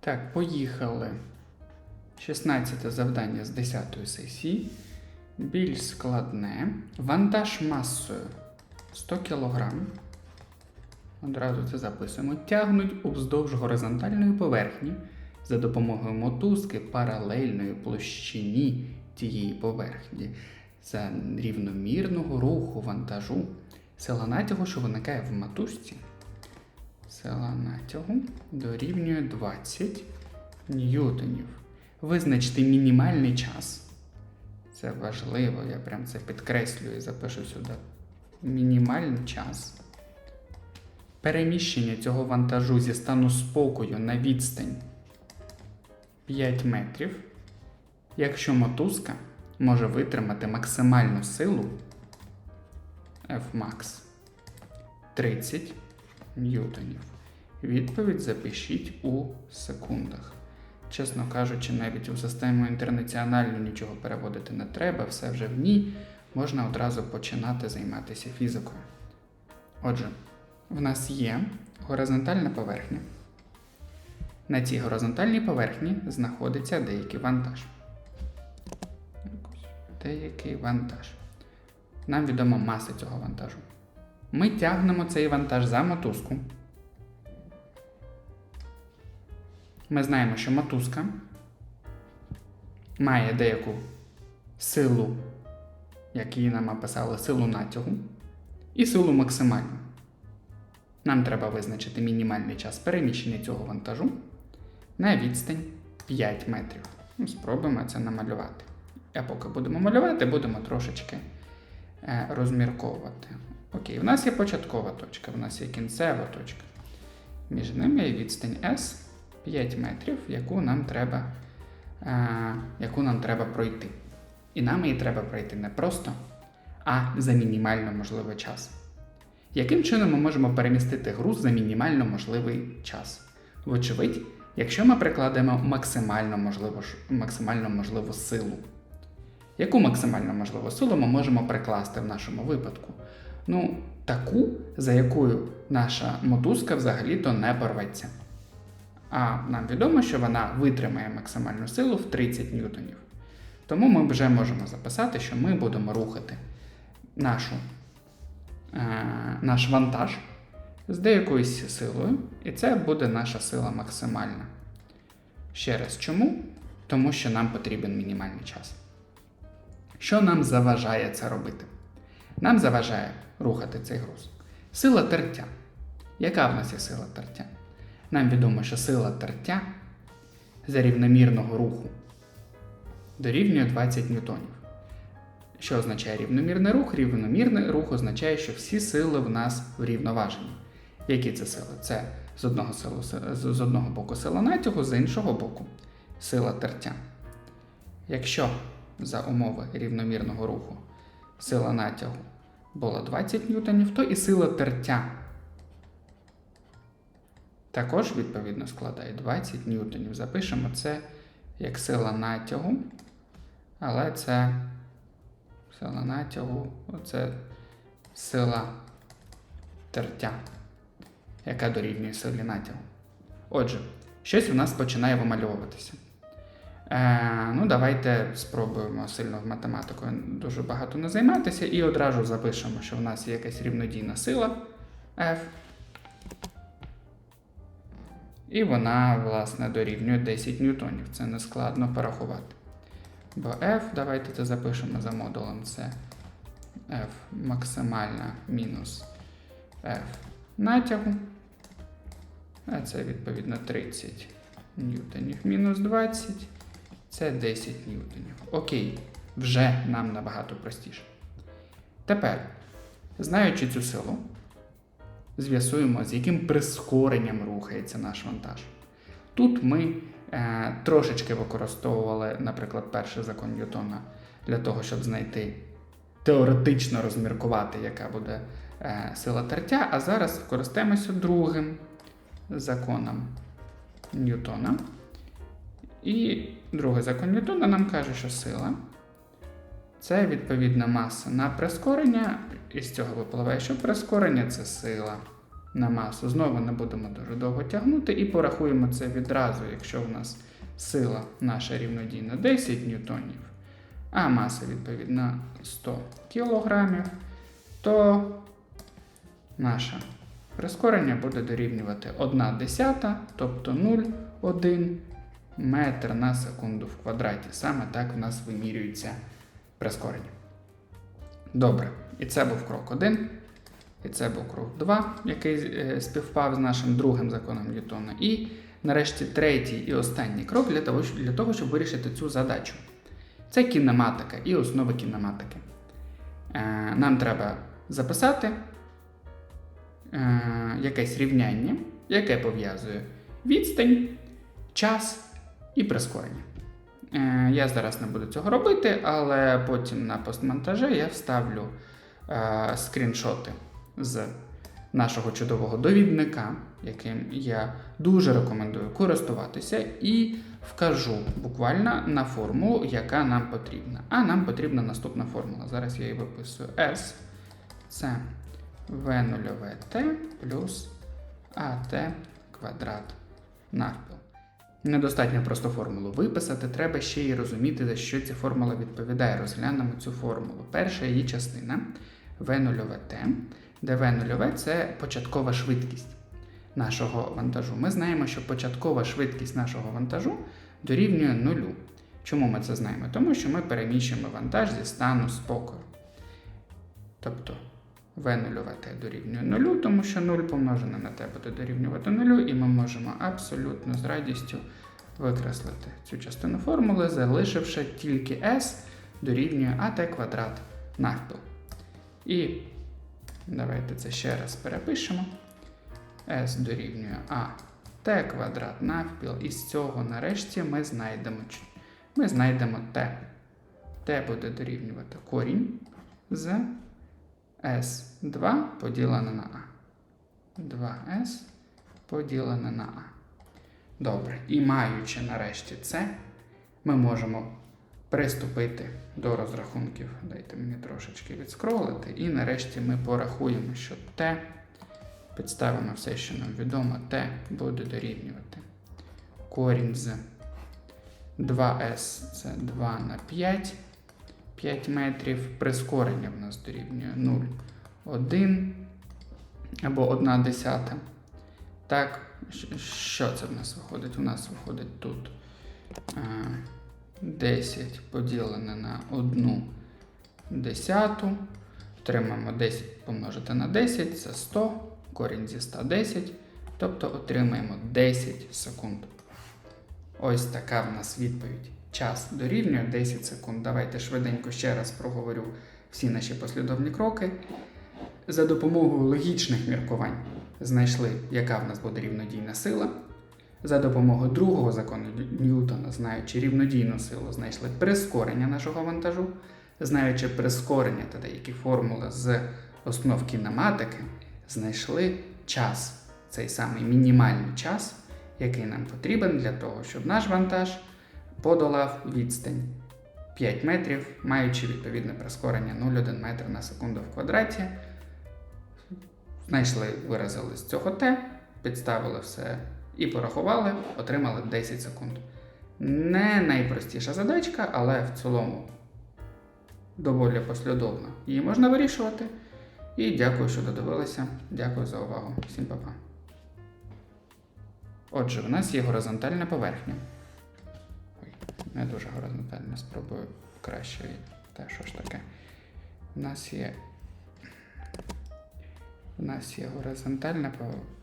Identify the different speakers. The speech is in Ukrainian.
Speaker 1: Так, поїхали. 16 завдання з 10 сесії. Більш складне. Вантаж масою 100 кг. Одразу це записуємо. Тягнуть уздовж горизонтальної поверхні за допомогою мотузки паралельної площині тієї поверхні за рівномірного руху вантажу. Сила натягу, що виникає в мотузці. Сила натягу дорівнює 20 ньютонів. Визначте мінімальний час. Це важливо, я прям це підкреслюю і запишу сюди. Мінімальний час. Переміщення цього вантажу зі стану спокою на відстань 5 метрів, якщо мотузка може витримати максимальну силу Fmax 30 ньютонів. Відповідь запишіть у секундах. Чесно кажучи, навіть у систему інтернаціональну нічого переводити не треба, все вже в ній можна одразу починати займатися фізикою. Отже, в нас є горизонтальна поверхня. На цій горизонтальній поверхні знаходиться деякий вантаж. Деякий вантаж. Нам відома маса цього вантажу. Ми тягнемо цей вантаж за мотузку. Ми знаємо, що мотузка має деяку силу, як її нам описали, силу натягу, і силу максимальну. Нам треба визначити мінімальний час переміщення цього вантажу на відстань 5 метрів. Ну, спробуємо це намалювати. А поки будемо малювати, будемо трошечки е, розмірковувати. Окей, в нас є початкова точка, в нас є кінцева точка. Між ними є відстань S 5 метрів, яку нам треба, е, яку нам треба пройти. І нам її треба пройти не просто, а за мінімально можливий час. Яким чином ми можемо перемістити груз за мінімально можливий час? Вочевидь, якщо ми прикладемо максимально можливу, максимально можливу силу. Яку максимально можливу силу ми можемо прикласти в нашому випадку? Ну, таку, за якою наша мотузка взагалі-то не порветься. А нам відомо, що вона витримає максимальну силу в 30 ньютонів. Тому ми вже можемо записати, що ми будемо рухати нашу, е, наш вантаж з деякоюсь силою, і це буде наша сила максимальна. Ще раз, чому? Тому що нам потрібен мінімальний час. Що нам заважає це робити? Нам заважає рухати цей груз. Сила тертя. Яка в нас є сила тертя? Нам відомо, що сила тертя за рівномірного руху дорівнює 20 ньютонів. Що означає рівномірний рух? Рівномірний рух означає, що всі сили в нас врівноважені. Які це сили? Це з одного, силу, з одного боку сила натягу, з іншого боку сила тертя. Якщо за умови рівномірного руху сила натягу була 20 ньютонів, то і сила тертя також відповідно складає 20 ньютонів. Запишемо це як сила натягу, але це сила натягу, оце сила тертя, яка дорівнює силі натягу. Отже, щось у нас починає вимальовуватися. Е, ну, давайте спробуємо сильно в математику дуже багато не займатися і одразу запишемо, що в нас є якась рівнодійна сила F. І вона, власне, дорівнює 10 ньютонів. Це не складно порахувати. Бо F, давайте це запишемо за модулем, це F максимальна мінус F натягу. А це відповідно 30 ньютонів мінус 20. Це 10 ньютонів. Окей, вже нам набагато простіше. Тепер, знаючи цю силу, з'ясуємо, з яким прискоренням рухається наш вантаж. Тут ми е, трошечки використовували, наприклад, перший закон Ньютона для того, щоб знайти теоретично розміркувати, яка буде е, сила тертя, а зараз скористаємося другим законом Ньютона. І другий закон Ньютона нам каже, що сила це відповідна маса на прискорення, і з цього випливає, що прискорення це сила на масу. Знову не будемо дуже довго тягнути і порахуємо це відразу, якщо в нас сила наша рівнодійна 10 ньютонів, а маса відповідно 100 кілограмів, то наше прискорення буде дорівнювати 1 десята, тобто 0,1 метр на секунду в квадраті. Саме так в нас вимірюється прискорення. Добре, і це був крок 1. І це був крок 2, який е, співпав з нашим другим законом Ньютона. І нарешті третій і останній крок для того, для того, щоб вирішити цю задачу. Це кінематика і основи кінематики. Е, нам треба записати е, якесь рівняння, яке пов'язує відстань, час і прискорення. Е, я зараз не буду цього робити, але потім на постмонтажі я вставлю е, скріншоти з нашого чудового довідника, яким я дуже рекомендую користуватися, і вкажу буквально на формулу, яка нам потрібна. А нам потрібна наступна формула. Зараз я її виписую S. Це V0T плюс AT квадрат навпіл. Недостатньо просто формулу виписати, треба ще й розуміти, за що ця формула відповідає. Розглянемо цю формулу. Перша її частина V0T, де V0 це початкова швидкість нашого вантажу. Ми знаємо, що початкова швидкість нашого вантажу дорівнює нулю. Чому ми це знаємо? Тому що ми переміщуємо вантаж зі стану спокою. Тобто V0T дорівнює нулю, тому що 0 помножене на t буде дорівнювати нулю, і ми можемо абсолютно з радістю викреслити цю частину формули, залишивши тільки s дорівнює at квадрат навпіл. І давайте це ще раз перепишемо. s дорівнює t квадрат навпіл, і з цього нарешті ми знайдемо, ми знайдемо t. t буде дорівнювати корінь з S2 поділене на А. 2S поділене на А. Добре. І маючи нарешті це, ми можемо приступити до розрахунків. Дайте мені трошечки відскролити. І нарешті ми порахуємо, що T, підставимо все, що нам відомо, T буде дорівнювати корінь з 2S це 2 на 5. 5 метрів. Прискорення в нас дорівнює 0, 1 або 1 десята. Так, що це в нас виходить? У нас виходить тут 10 поділене на 1 десяту. Отримаємо 10 помножити на 10, це 100, корінь зі 110, тобто отримаємо 10 секунд. Ось така в нас відповідь. Час дорівнює 10 секунд. Давайте швиденько ще раз проговорю всі наші послідовні кроки. За допомогою логічних міркувань знайшли, яка в нас буде рівнодійна сила. За допомогою другого закону Ньютона, знаючи рівнодійну силу, знайшли прискорення нашого вантажу. Знаючи прискорення та деякі формули з основ кінематики, знайшли час, цей самий мінімальний час, який нам потрібен для того, щоб наш вантаж подолав відстань 5 метрів, маючи відповідне прискорення 0,1 метр на секунду в квадраті. Знайшли, виразили з цього Т, підставили все і порахували, отримали 10 секунд. Не найпростіша задачка, але в цілому доволі послідовно її можна вирішувати. І дякую, що додивилися. Дякую за увагу. Всім па-па. Отже, в нас є горизонтальна поверхня. Не дуже горизонтально, спробую краще. Та що ж таке? У нас є. У нас є горизонтальна поверхня.